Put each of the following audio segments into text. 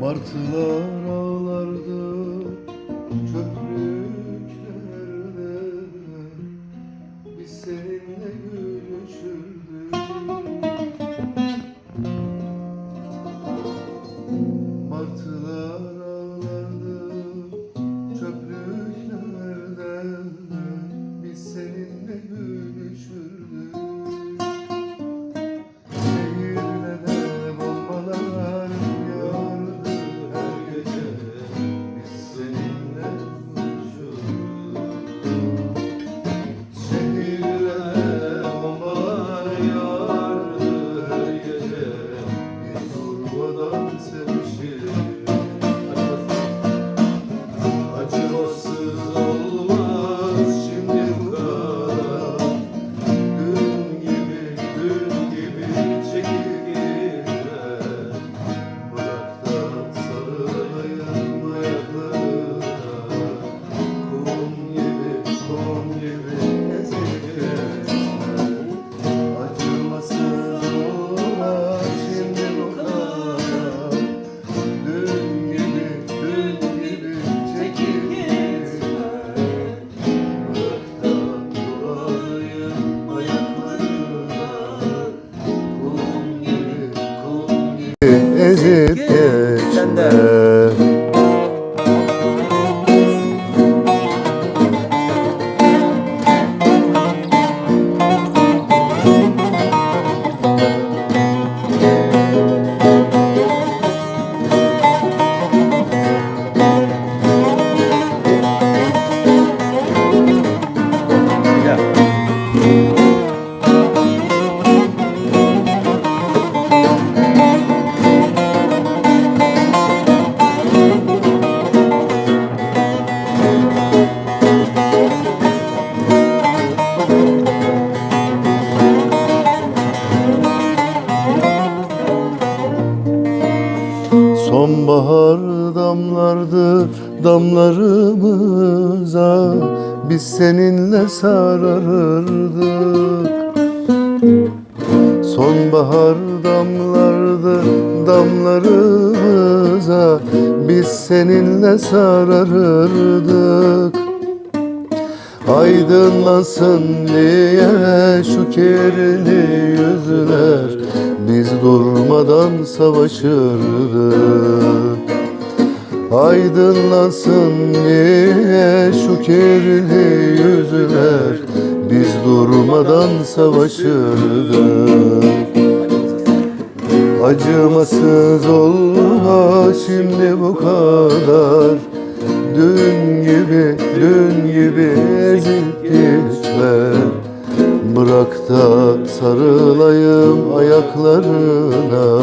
Martılar ağlardı çöplüklerde. Biz seninle gülüşürdük. Martılar ağlardı çöplüklerde. Biz seninle gülüşürdük damlardı damlarımıza. Biz seninle sararırdık. Sonbahar damlardı damlarımıza. Biz seninle sararırdık. Aydınlasın diye şu kirli yüzler. Biz durmadan savaşırdık Aydınlasın diye şu kirli yüzler. Biz durmadan savaşırdık. Acımasız olma şimdi bu kadar. Dün gibi, dün gibi ezip geçme. Bırak da sarılayım ayaklarına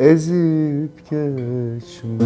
ezip geçme.